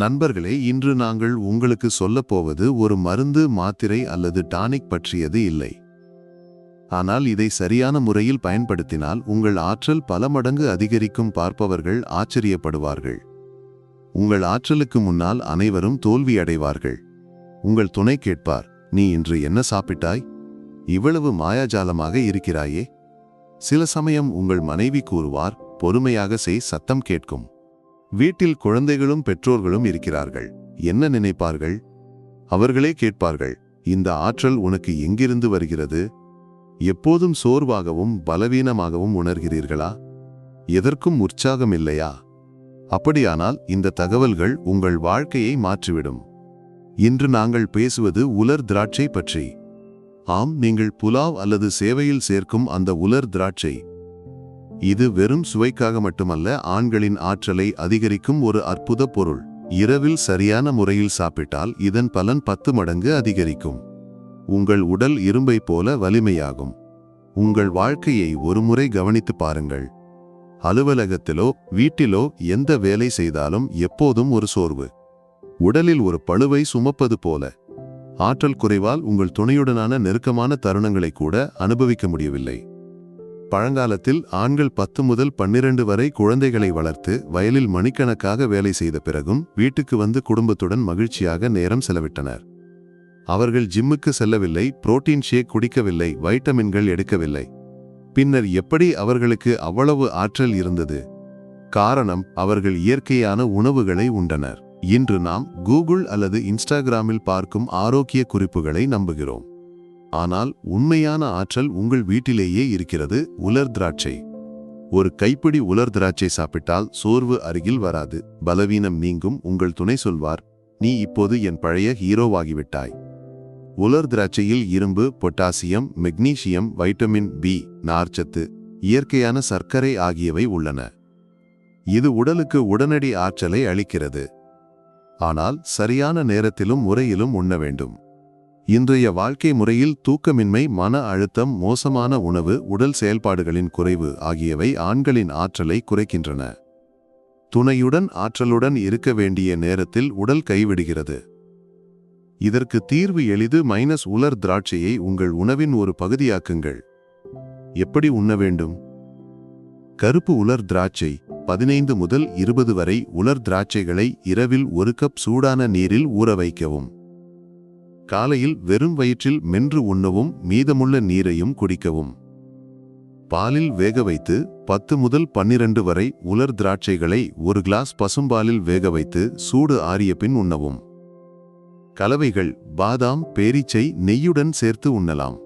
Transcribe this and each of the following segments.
நண்பர்களே இன்று நாங்கள் உங்களுக்கு சொல்லப் போவது ஒரு மருந்து மாத்திரை அல்லது டானிக் பற்றியது இல்லை. ஆனால் இதை சரியான முறையில் பயன்படுத்தினால் உங்கள் ஆற்றல் பல மடங்கு அதிகரிக்கும் பார்ப்பவர்கள் ஆச்சரியப்படுவார்கள். உங்கள் ஆற்றலுக்கு முன்னால் அனைவரும் தோல்வியடைவார்கள். உங்கள் துணை கேட்பார் நீ இன்று என்ன சாப்பிட்டாய்? இவ்வளவு மாயாஜாலமாக இருக்கிறாயே? சில சமயம் உங்கள் மனைவி கூறுவார் பொறுமையாக செய் சத்தம் கேட்கும். வீட்டில் குழந்தைகளும் பெற்றோர்களும் இருக்கிறார்கள். என்ன நினைப்பார்கள்? அவர்களே கேட்பார்கள் இந்த ஆற்றல் உனக்கு எங்கிருந்து வருகிறது? எப்போதும் சோர்வாகவும் பலவீனமாகவும் உணர்கிறீர்களா? எதற்கும் உற்சாகம் இல்லையா அப்படியானால் இந்த தகவல்கள் உங்கள் வாழ்க்கையை மாற்றிவிடும். இன்று நாங்கள் பேசுவது உலர் திராட்சை பற்றி. ஆம் நீங்கள் புலாவ் அல்லது சேவையில் சேர்க்கும் அந்த உலர் திராட்சை. இது வெறும் சுவைக்காக மட்டுமல்ல ஆண்களின் ஆற்றலை அதிகரிக்கும் ஒரு அற்புத பொருள். இரவில் சரியான முறையில் சாப்பிட்டால் இதன் பலன் பத்து மடங்கு அதிகரிக்கும். உங்கள் உடல் இரும்பை போல வலிமையாகும். உங்கள் வாழ்க்கையை ஒருமுறை கவனித்து பாருங்கள். அலுவலகத்திலோ வீட்டிலோ எந்த வேலை செய்தாலும் எப்போதும் ஒரு சோர்வு. உடலில் ஒரு பழுவை சுமப்பது போல. ஆற்றல் குறைவால் உங்கள் துணையுடனான நெருக்கமான தருணங்களை கூட அனுபவிக்க முடியவில்லை. பழங்காலத்தில் ஆண்கள் பத்து முதல் பன்னிரண்டு வரை குழந்தைகளை வளர்த்து வயலில் மணிக்கணக்காக வேலை செய்த பிறகும் வீட்டுக்கு வந்து குடும்பத்துடன் மகிழ்ச்சியாக நேரம் செலவிட்டனர். அவர்கள் ஜிம்முக்கு செல்லவில்லை புரோட்டீன் ஷேக் குடிக்கவில்லை வைட்டமின்கள் எடுக்கவில்லை. பின்னர் எப்படி அவர்களுக்கு அவ்வளவு ஆற்றல் இருந்தது? காரணம் அவர்கள் இயற்கையான உணவுகளை உண்டனர். இன்று நாம் கூகுள் அல்லது இன்ஸ்டாகிராமில் பார்க்கும் ஆரோக்கிய குறிப்புகளை நம்புகிறோம். ஆனால் உண்மையான ஆற்றல் உங்கள் வீட்டிலேயே இருக்கிறது உலர் திராட்சை. ஒரு கைப்பிடி உலர் திராட்சை சாப்பிட்டால் சோர்வு அருகில் வராது பலவீனம் நீங்கும் உங்கள் துணை சொல்வார் நீ இப்போது என் பழைய ஹீரோவாகிவிட்டாய் உலர் திராட்சையில் இரும்பு பொட்டாசியம் மெக்னீசியம் வைட்டமின் பி நார்ச்சத்து இயற்கையான சர்க்கரை ஆகியவை உள்ளன. இது உடலுக்கு உடனடி ஆற்றலை அளிக்கிறது. ஆனால் சரியான நேரத்திலும் முறையிலும் உண்ண வேண்டும். இன்றைய வாழ்க்கை முறையில் தூக்கமின்மை மன அழுத்தம் மோசமான உணவு உடல் செயல்பாடுகளின் குறைவு ஆகியவை ஆண்களின் ஆற்றலை குறைக்கின்றன. துணையுடன் ஆற்றலுடன் இருக்க வேண்டிய நேரத்தில் உடல் கைவிடுகிறது. இதற்கு தீர்வு எளிது மைனஸ் உலர் திராட்சையை உங்கள் உணவின் ஒரு பகுதியாக்குங்கள். எப்படி உண்ண வேண்டும்? கருப்பு உலர் திராட்சை பதினைந்து முதல் இருபது வரை உலர் திராட்சைகளை இரவில் ஒரு கப் சூடான நீரில் ஊற வைக்கவும். காலையில் வெறும் வயிற்றில் மென்று உண்ணவும் மீதமுள்ள நீரையும் குடிக்கவும். பாலில் வேக வைத்து பத்து முதல் பன்னிரண்டு வரை உலர் திராட்சைகளை ஒரு கிளாஸ் பசும்பாலில் வேக வைத்து சூடு ஆறிய பின் உண்ணவும். கலவைகள் பாதாம் பேரீச்சை நெய்யுடன் சேர்த்து உண்ணலாம்.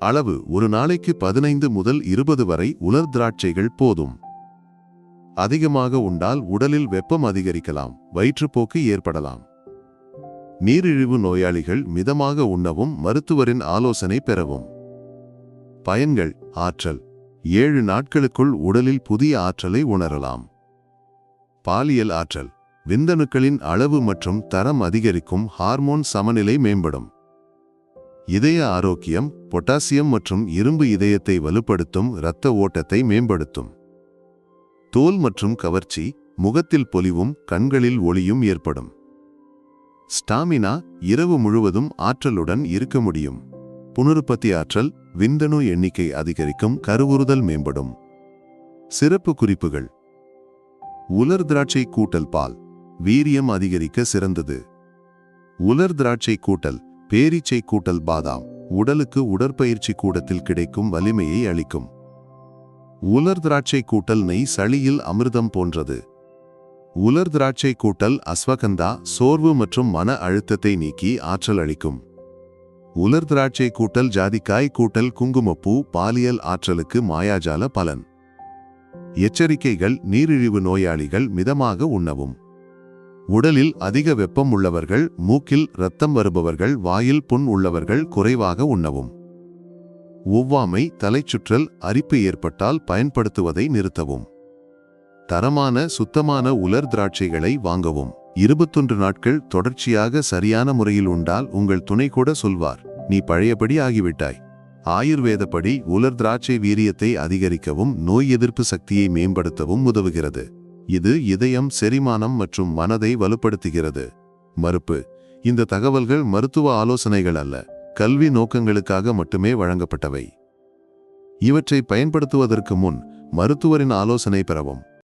அளவு ஒரு நாளைக்கு பதினைந்து முதல் இருபது வரை உலர் திராட்சைகள் போதும். அதிகமாக உண்டால் உடலில் வெப்பம் அதிகரிக்கலாம் வயிற்றுப்போக்கு ஏற்படலாம். நீரிழிவு நோயாளிகள் மிதமாக உண்ணவும் மருத்துவரின் ஆலோசனை பெறவும். பயன்கள் ஆற்றல். ஏழு நாட்களுக்குள் உடலில் புதிய ஆற்றலை உணரலாம். பாலியல் ஆற்றல். விந்தணுக்களின் அளவு மற்றும் தரம் அதிகரிக்கும் ஹார்மோன் சமநிலை மேம்படும். இதய ஆரோக்கியம் பொட்டாசியம் மற்றும் இரும்பு இதயத்தை வலுப்படுத்தும் இரத்த ஓட்டத்தை மேம்படுத்தும். தோல் மற்றும் கவர்ச்சி முகத்தில் பொலிவும் கண்களில் ஒளியும் ஏற்படும். ஸ்டாமினா இரவு முழுவதும் ஆற்றலுடன் இருக்க முடியும். புனருற்பத்தி ஆற்றல் விந்தணு எண்ணிக்கை அதிகரிக்கும் கருவுறுதல் மேம்படும். சிறப்பு குறிப்புகள். உலர் திராட்சை கூட்டல் பால். வீரியம் அதிகரிக்க சிறந்தது. உலர் திராட்சை கூட்டல் பேரீச்சை கூட்டல் பாதாம் உடலுக்கு உடற்பயிற்சி கூடத்தில் கிடைக்கும் வலிமையை அளிக்கும். உலர் திராட்சை கூட்டல் நெய் சளியில் அமிர்தம் போன்றது. உலர் திராட்சை கூட்டல் அஸ்வகந்தா சோர்வு மற்றும் மன அழுத்தத்தை நீக்கி ஆற்றல் அளிக்கும். உலர் திராட்சை கூட்டல் ஜாதிக்காய் கூட்டல் குங்குமப்பூ பாலியல் ஆற்றலுக்கு மாயாஜால பலன். எச்சரிக்கைகள் நீரிழிவு நோயாளிகள் மிதமாக உண்ணவும். உடலில் அதிக வெப்பம் உள்ளவர்கள் மூக்கில் இரத்தம் வருபவர்கள் வாயில் புண் உள்ளவர்கள் குறைவாக உண்ணவும். ஒவ்வாமை தலைச்சுற்றல் அரிப்பு ஏற்பட்டால் பயன்படுத்துவதை நிறுத்தவும். தரமான சுத்தமான உலர் திராட்சைகளை வாங்கவும். இருபத்தொன்று நாட்கள் தொடர்ச்சியாக சரியான முறையில் உண்டால் உங்கள் துணை கூட சொல்வார் நீ பழையபடி ஆகிவிட்டாய். ஆயுர்வேதப்படி உலர் திராட்சை வீரியத்தை அதிகரிக்கவும் நோய் எதிர்ப்பு சக்தியை மேம்படுத்தவும் உதவுகிறது. இது இதயம் செரிமானம் மற்றும் மனதை வலுப்படுத்துகிறது. மறுப்பு இந்த தகவல்கள் மருத்துவ ஆலோசனைகள் அல்ல கல்வி நோக்கங்களுக்காக மட்டுமே வழங்கப்பட்டவை. இவற்றை பயன்படுத்துவதற்கு முன் மருத்துவரின் ஆலோசனை பெறவும்.